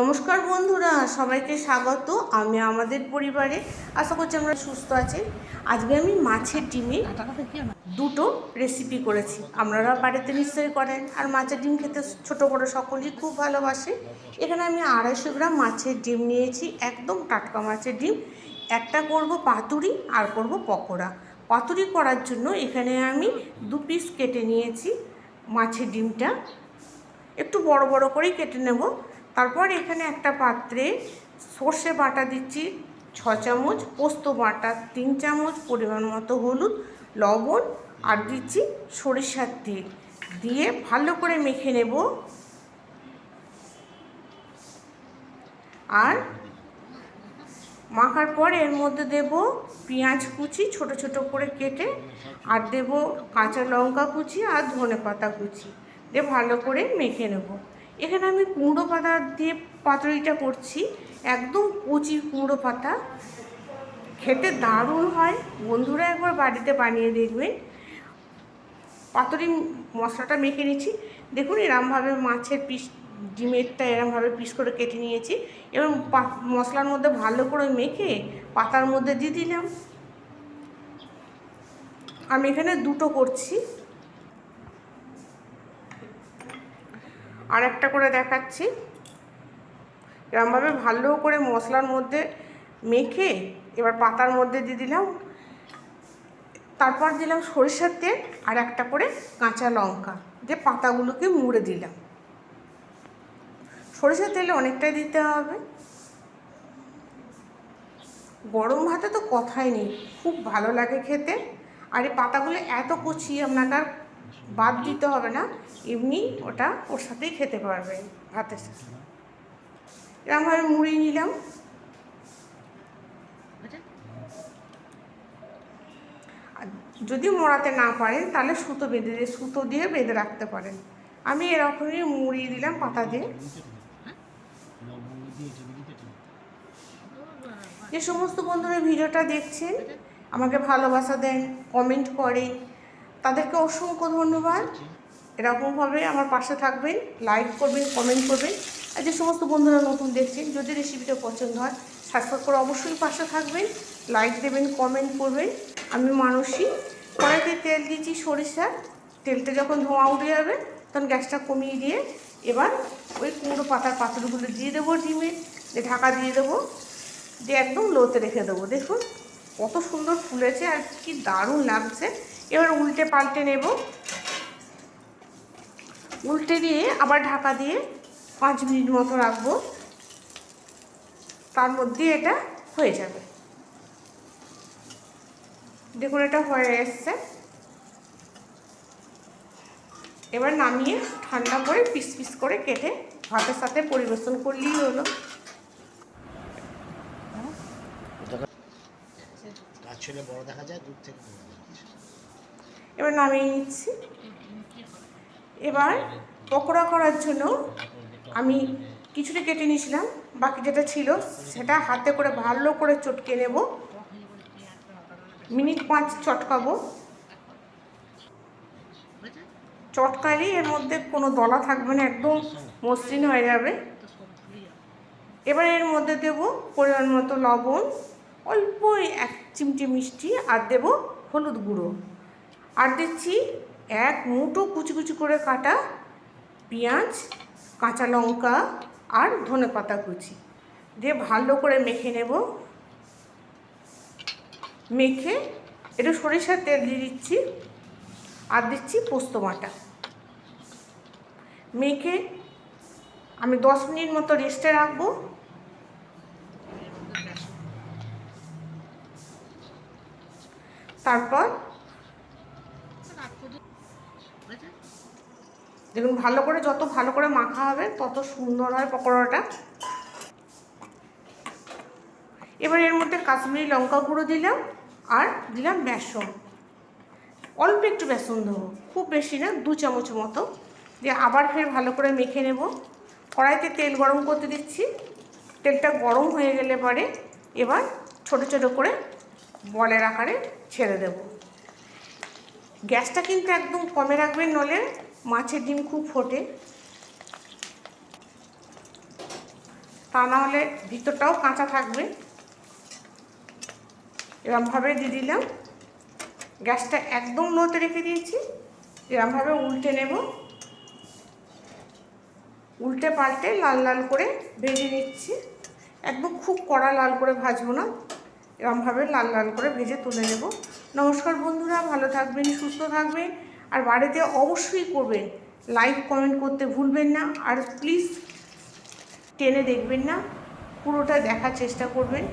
নমস্কার বন্ধুরা, সবাইকে স্বাগত। আমি আমাদের পরিবারে। আশা করছি আমরা সুস্থ আছি। আজকে আমি মাছের ডিমে দুটো রেসিপি করেছি। আপনারা বাড়িতে নিশ্চয়ই করেন। আর মাছের ডিম খেতে ছোট বড় সকলেই খুব ভালোবাসে। এখানে আমি আড়াইশো গ্রাম মাছের ডিম নিয়েছি। একদম টাটকা মাছের ডিম। একটা করব পাতুরি, আর করব পকোড়া। পাতুরি করার জন্য এখানে আমি দু পিস কেটে নিয়েছি মাছের ডিমটা। একটু বড় বড় করেই কেটে নেব। তারপর এখানে একটা পাত্রে সর্ষে বাটা দিচ্ছি, ছ চামচ, পোস্ত বাটা, তিন চামচ পরিমাণ মতো হলুদ, লবণ, আর দিচ্ছি সরিষার তেল। দিয়ে ভালো করে মেখে নেব। আর মাখার পর এর মধ্যে দেব পেঁয়াজ কুচি, ছোট ছোট করে কেটে, আর দেব কাঁচা লঙ্কা কুচি আর ধনে পাতা কুচি। দিয়ে ভালো করে মেখে নেব। এখানে আমি কুমড়ো পাতা দিয়ে পাতুরিটা করছি। একদম কচি কুমড়ো পাতা। খেতে দারুণ হয়। বন্ধুরা একবার বাড়িতে বানিয়ে দেখবেন। পাতুরি মশলাটা মেখে নিচ্ছি। দেখুন, এরমভাবে মাছের পিস, ডিমেরটা এরমভাবে পিস করে কেটে নিয়েছি। এবং মশলার মধ্যে ভালো করে মেখে পাতার মধ্যে দিয়ে দিলাম। আমি এখানে দুটো করছি। আর একটা করে দেখাচ্ছি। এরমভাবে ভালো করে মশলার মধ্যে মেখে এবার পাতার মধ্যে দিয়ে দিলাম। তারপর দিলাম সরিষার তেল আর একটা করে কাঁচা লঙ্কা দিয়ে পাতাগুলোকে মুড়ে দিলাম। সরিষার তেলে অনেকটাই দিতে হবে। গরম ভাতে তো কথাই নেই, খুব ভালো লাগে খেতে। আর এই পাতাগুলো এত কচি আপনাকে আর বাদ দিতে হবে না। এমনি ওটা ওর সাথেই খেতে পারবেন ভাতের সাথে। এরকমভাবে মুড়ি নিলাম। যদি মোড়াতে না পারেন তাহলে সুতো বেঁধে দিয়ে সুতো দিয়ে বেঁধে রাখতে পারেন। আমি এরকমই মুড়িয়ে দিলাম পাতা দিয়ে। যে সমস্ত বন্ধুরা ভিডিওটা দেখছেন আমাকে ভালোবাসা দেন কমেন্ট করেন তাদেরকে অসংখ্য ধন্যবাদ। এরকমভাবে আমার পাশে থাকবেন লাইক করবেন কমেন্ট করবেন। আর যে সমস্ত বন্ধুরা নতুন দেখছেন যদি রেসিপিটা পছন্দ হয় সাবস্ক্রাইব করে অবশ্যই পাশে থাকবেন লাইক দেবেন কমেন্ট করবেন। আমি মানসী কড়াইতে তেল দিয়েছি সরিষা। তেলটা যখন ধোঁয়া উঠে যাবে তখন গ্যাসটা কমিয়ে দিয়ে এবার ওই কুমড়ো পাতার পাথরগুলো দিয়ে দেবো ডিমে দিয়ে ঢাকা দিয়ে দেবো দিয়ে একদম লোতে রেখে দেবো। দেখুন কত সুন্দর ফুলেছে আর কি দারুণ লাগছে। এবার উল্টে পাল্টে নেব। উল্টে দিয়ে আবার ঢাকা দিয়ে পাঁচ মিনিট মতো রাখব। তার মধ্যে এটা হয়ে যাবে। দেখুন, এটা হয়ে এসছে। এবার নামিয়ে ঠান্ডা করে পিস পিস করে কেটে ভাতের সাথে পরিবেশন করলেই হলো। ছেলে বড় দেখা যায়, দূর থেকে। এবার নামিয়ে নিচ্ছি। এবার পকোড়া করার জন্য আমি কিছুটা কেটে নিয়েছিলাম, বাকি যেটা ছিল সেটা হাতে করে ভালো করে চটকে নেব। মিনিট পাঁচ চটকাবো। চটকালেই এর মধ্যে কোনো দলা থাকবে না, একদম মসৃণ হয়ে যাবে। এবার এর মধ্যে দেব পরিমাণ মতো লবণ অল্প এক চিমটি মিষ্টি, আর দেব হলুদ গুঁড়ো। আর দিচ্ছি এক মুঠো কুচি কুচি করে কাটা পেঁয়াজ, কাঁচা লঙ্কা আর ধনে পাতা কুচি। দিয়ে ভালো করে মেখে নেব। মেখে একটু সরিষার তেল দিয়ে দিচ্ছি আর দিচ্ছি পোস্ত বাটা। মেখে আমি দশ মিনিট মতো রেস্টে রাখব। তারপর দেখুন, ভালো করে যত ভালো করে মাখা হবে, তত সুন্দর হয় পকোড়াটা। এবার এর মধ্যে কাশ্মীরি লঙ্কা গুঁড়ো দিলাম আর দিলাম বেসন। অল্প একটু বেসন দেবো, খুব বেশি না, দু চামচ মতো। দিয়ে আবার ফের ভালো করে মেখে নেব। কড়াইতে তেল গরম করতে দিচ্ছি। তেলটা গরম হয়ে গেলে পরে এবার ছোট ছোট করে বলের আকারে ছেড়ে দেব। গ্যাসটা কিন্তু একদম কমে রাখবেন নলে, মাছের ডিম খুব ফোটে। তা না হলে ভিতরটাও কাঁচা থাকবে। এরমভাবে দিয়ে দিলাম। গ্যাসটা একদম লোতে রেখে দিয়েছি। এরমভাবে উল্টে নেব। উল্টে পাল্টে লাল লাল করে ভেজে নিচ্ছি। একদম খুব কড়া লাল করে ভাজবো না। এরমভাবে লাল লাল করে ভেজে তুলে নেব। নমস্কার বন্ধুরা, ভালো থাকবেন, সুস্থ থাকবেন। আর বাড়িতে অবশ্যই করবেন। লাইক কমেন্ট করতে ভুলবেন না। আর প্লিজ টেনে দেখবেন না। পুরোটা দেখার চেষ্টা করবেন।